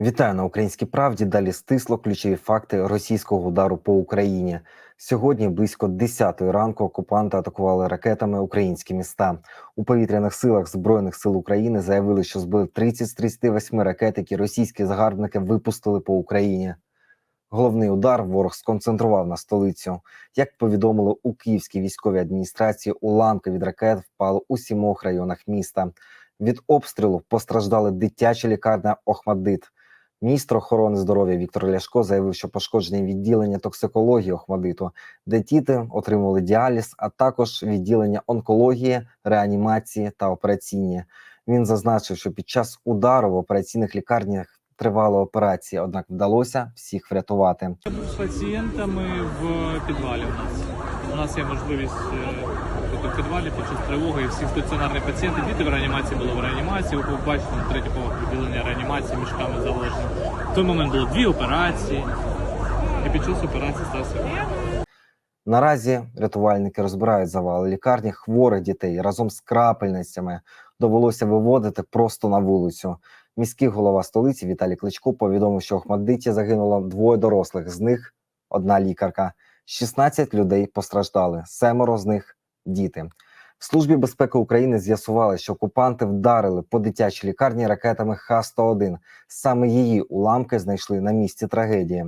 Вітаю на українській правді. Далі стисло ключові факти російського удару по Україні. Сьогодні близько 10 ранку окупанти атакували ракетами українські міста. У повітряних силах збройних сил України заявили, що збили 30 з 38 ракет, які російські загарбники випустили по Україні. Головний удар ворог сконцентрував на столицю. Як повідомили у Київській військовій адміністрації, уламки від ракет впали у сімох районах міста. Від обстрілу постраждали дитяча лікарня Охмадит. Міністр охорони здоров'я Віктор Ляшко заявив, що пошкоджені відділення токсикології Охмадиту, де діти отримували діаліз, а також відділення онкології, реанімації та операційні. Він зазначив, що під час удару в операційних лікарнях тривала операція, однак вдалося всіх врятувати. З пацієнтами в підвалі у нас. У нас є можливість е, бути в підвалі під час тривоги. І всі стаціонарні пацієнти, діти в реанімації були в реанімації. Ви побачите на третій поверх відділення реанімації мішками заложено. В той момент було дві операції. І під час операції стався. Наразі рятувальники розбирають завали лікарні хворих дітей разом з крапельницями. Довелося виводити просто на вулицю. Міський голова столиці Віталій Кличко повідомив, що в Охмаддиті загинуло двоє дорослих, з них одна лікарка. 16 людей постраждали, семеро з них діти. В службі безпеки України з'ясували, що окупанти вдарили по дитячій лікарні ракетами Х-101. Саме її уламки знайшли на місці трагедії.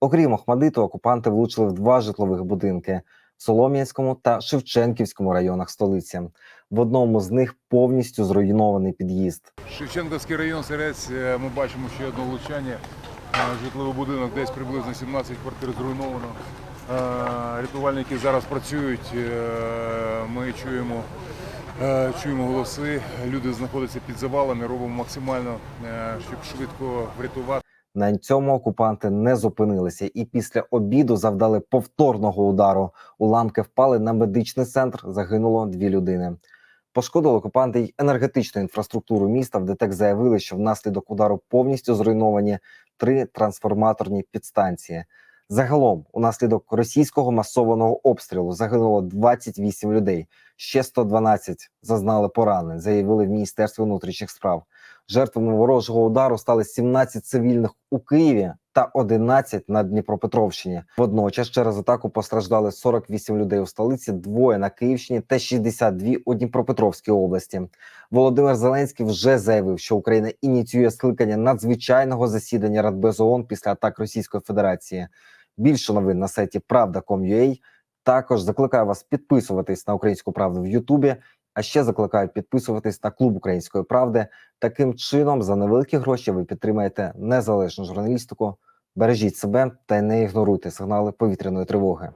Окрім Охмадиту, окупанти влучили в два житлових будинки в Солом'янському та Шевченківському районах столиці. В одному з них повністю зруйнований під'їзд. Шевченківський район Сирець, е, ми бачимо ще одне влучання. Е, Житловий будинок, десь приблизно 17 квартир зруйновано. Е, Рятувальники зараз працюють. е, Ми чуємо, е, чуємо голоси. Люди знаходяться під завалами, робимо максимально, щоб швидко врятувати. На цьому окупанти не зупинилися і після обіду завдали повторного удару. Уламки впали на медичний центр. Загинуло дві людини. Пошкодили окупанти й енергетичну інфраструктуру міста. В ДТЕК заявили, що внаслідок удару повністю зруйновані три трансформаторні підстанції. Загалом, унаслідок російського масованого обстрілу загинуло 28 людей. Ще 112 зазнали поранень, заявили в Міністерстві внутрішніх справ. Жертвами ворожого удару стали 17 цивільних у Києві та 11 на Дніпропетровщині. Водночас через атаку постраждали 48 людей у столиці, двоє на Київщині та 62 у Дніпропетровській області. Володимир Зеленський вже заявив, що Україна ініціює скликання надзвичайного засідання Радбезу ООН після атак Російської Федерації. Більше новин на сайті Правда.com.ua. Також закликаю вас підписуватись на українську правду в Ютубі. А ще закликаю підписуватись на клуб української правди. Таким чином, за невеликі гроші ви підтримаєте незалежну журналістику. Бережіть себе та не ігноруйте сигнали повітряної тривоги.